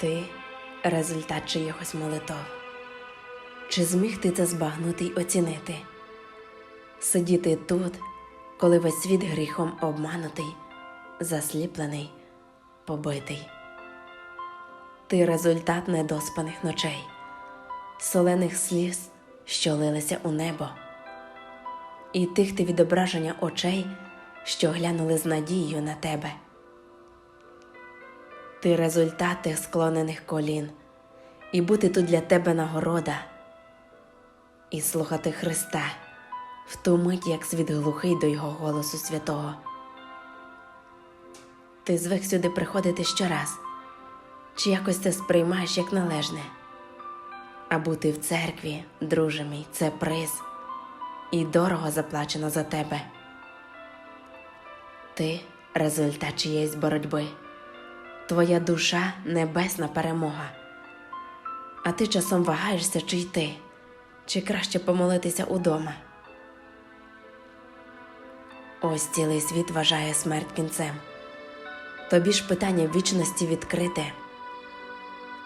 Ти результат чиїхось молитов. Чи зміг ти це збагнути й оцінити? Сидіти тут, коли весь світ гріхом обманутий, засліплений, побитий. Ти результат недоспаних ночей, солених сліз, що лилися у небо, і тих ти відображення очей, що глянули з надією на тебе. Ти результат тих склонених колін, і бути тут для тебе нагорода, і слухати Христа в ту мить, як світ глухий до Його голосу святого. Ти звик сюди приходити щораз, чи якось це сприймаєш як належне, а бути в церкві, друже мій, це приз, і дорого заплачено за тебе. Ти результат чиєїсь боротьби твоя душа небесна перемога. А ти часом вагаєшся, чи йти, чи краще помолитися удома. Ось цілий світ вважає смерть кінцем. Тобі ж питання вічності відкрите,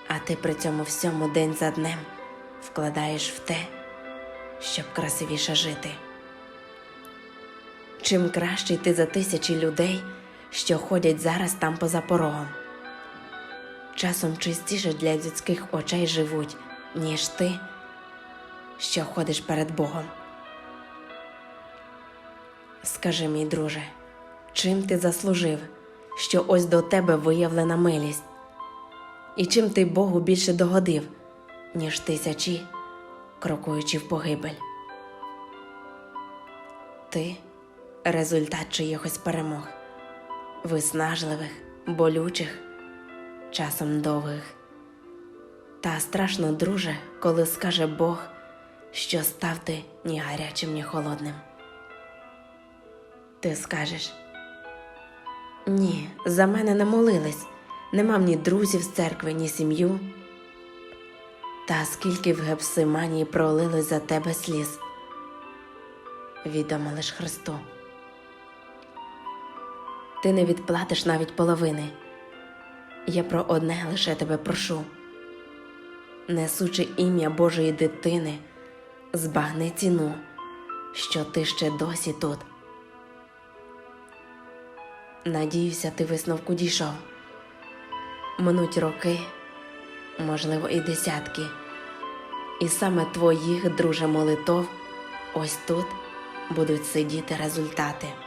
а ти при цьому всьому день за днем вкладаєш в те, щоб красивіше жити. Чим кращий ти за тисячі людей, що ходять зараз там поза порогом часом чистіше для людських очей живуть, ніж ти, що ходиш перед Богом. Скажи, мій друже, чим ти заслужив, що ось до тебе виявлена милість, і чим ти Богу більше догодив, ніж тисячі, крокуючи в погибель? Ти результат чиїхось перемог, виснажливих, болючих часом довгих. Та страшно, друже, коли скаже Бог, що став ти ні гарячим, ні холодним. Ти скажеш ні, за мене не молились, не мав ні друзів з церкви, ні сім'ю. Та скільки в Гепсиманії пролилось за тебе сліз, відомо лиш Христу. Ти не відплатиш навіть половини. Я про одне лише тебе прошу, несучи ім'я Божої дитини, збагни ціну, що ти ще досі тут. Надіюся, ти висновку дійшов. Минуть роки, можливо, і десятки, і саме твоїх, друже, молитов, ось тут будуть сидіти результати.